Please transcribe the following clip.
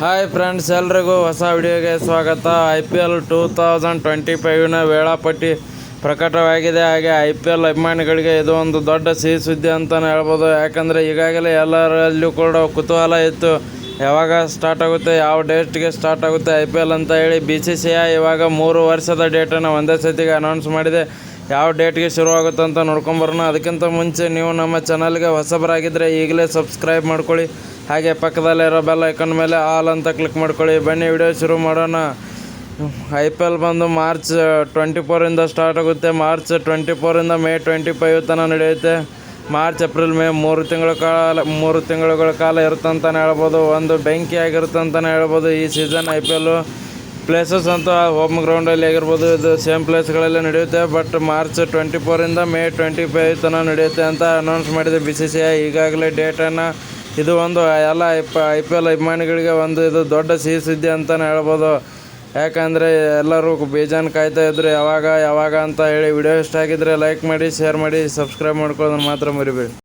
Hi friends ಎಲ್ರಿಗೂ ಹೊಸ ವಿಡಿಯೋಗೆ ಸ್ವಾಗತ. I P L two thousand twenty ಫೈವ್ನ ವೇಳಾಪಟ್ಟಿ ಪ್ರಕಟವಾಗಿದೆ. ಹಾಗೆ ಐ ಪಿ ಎಲ್ ಅಭಿಮಾನಿಗಳಿಗೆ ಇದು ಒಂದು ದೊಡ್ಡ ಸಿಹಿ ಸುದ್ದಿ ಅಂತಲೇ ಹೇಳ್ಬೋದು. ಯಾಕಂದರೆ ಈಗಾಗಲೇ ಎಲ್ಲರಲ್ಲೂ ಕೂಡ ಕುತೂಹಲ ಇತ್ತು. ಯಾವಾಗ ಸ್ಟಾರ್ಟ್ ಆಗುತ್ತೆ, ಯಾವ ಡೇಟ್ಗೆ ಸ್ಟಾರ್ಟ್ ಆಗುತ್ತೆ ಐ ಪಿ ಎಲ್ ಅಂತ ಹೇಳಿ ಬಿ ಸಿ ಸಿ ಐ ಇವಾಗ ಮೂರು ವರ್ಷದ ಡೇಟನ್ನು ಒಂದೇ ಸತಿಗೆ ಅನೌನ್ಸ್ ಮಾಡಿದೆ. ಯಾವ ಡೇಟ್ಗೆ ಶುರುವಾಗುತ್ತೆ ಅಂತ ನೋಡ್ಕೊಂಬರೋಣ ಅದಕ್ಕಿಂತ ಮುಂಚೆ ನೀವು ನಮ್ಮ ಚಾನಲ್ಗೆ ಹೊಸಬರಾಗಿದ್ದರೆ ಈಗಲೇ ಸಬ್ಸ್ಕ್ರೈಬ್ ಮಾಡ್ಕೊಳ್ಳಿ. ಹಾಗೆ ಪಕ್ಕದಲ್ಲಿರೋ ಬೆಲ್ ಐಕನ್ ಮೇಲೆ ಆಲ್ ಅಂತ ಕ್ಲಿಕ್ ಮಾಡ್ಕೊಳ್ಳಿ. ಬನ್ನಿ ವಿಡಿಯೋ ಶುರು ಮಾಡೋಣ. ಐ ಪಿ ಎಲ್ ಬಂದು ಮಾರ್ಚ್ ಟ್ವೆಂಟಿ ಫೋರಿಂದ ಸ್ಟಾರ್ಟ್ ಆಗುತ್ತೆ. ಮಾರ್ಚ್ ಟ್ವೆಂಟಿ ಫೋರಿಂದ ಮೇ ಟ್ವೆಂಟಿ ಫೈವ್ ತನಕ ನಡೆಯುತ್ತೆ. ಮಾರ್ಚ್ ಏಪ್ರಿಲ್ ಮೇ ಮೂರು ತಿಂಗಳ ಕಾಲ, ಮೂರು ತಿಂಗಳುಗಳ ಕಾಲ ಇರುತ್ತಂತಲೇ ಹೇಳ್ಬೋದು. ಒಂದು ಬೆಂಕಿ ಆಗಿರುತ್ತೆ ಅಂತಲೇ ಹೇಳ್ಬೋದು ಈ season I P L places ಅಂತ ಹೋಮ್ ಗ್ರೌಂಡಲ್ಲಿ ಆಗಿರ್ಬೋದು. ಇದು ಸೇಮ್ ಪ್ಲೇಸ್ಗಳಲ್ಲೇ ನಡೆಯುತ್ತೆ. ಬಟ್ ಮಾರ್ಚ್ ಟ್ವೆಂಟಿ ಫೋರಿಂದ ಮೇ ಟ್ವೆಂಟಿ ಫೈವ್ ತನಕ ನಡೆಯುತ್ತೆ ಅಂತ ಅನೌನ್ಸ್ ಮಾಡಿದೆ ಬಿ ಸಿ ಸಿ ಐ ಈಗಾಗಲೇ ಡೇಟನ್ನು ಇದು ಒಂದು ಎಲ್ಲ ಇಪ್ಪ ಐ ಪಿ ಎಲ್ ಅಭಿಮಾನಿಗಳಿಗೆ ಒಂದು ಇದು ದೊಡ್ಡ ಸಿಹಿ ಸುದ್ದಿ ಅಂತಲೇ ಹೇಳ್ಬೋದು. ಯಾಕಂದರೆ ಎಲ್ಲರೂ ಬೇಜಾನ್ ಕಾಯ್ತಾ ಇದ್ರು, ಯಾವಾಗ ಯಾವಾಗ ಅಂತ ಹೇಳಿ. ವಿಡಿಯೋ ಇಷ್ಟ ಆಗಿದ್ದರೆ ಲೈಕ್ ಮಾಡಿ ಶೇರ್ ಮಾಡಿ ಸಬ್ಸ್ಕ್ರೈಬ್ ಮಾಡ್ಕೊಳ್ಳೋದನ್ನು ಮಾತ್ರ ಮರಿಬೇಡಿ.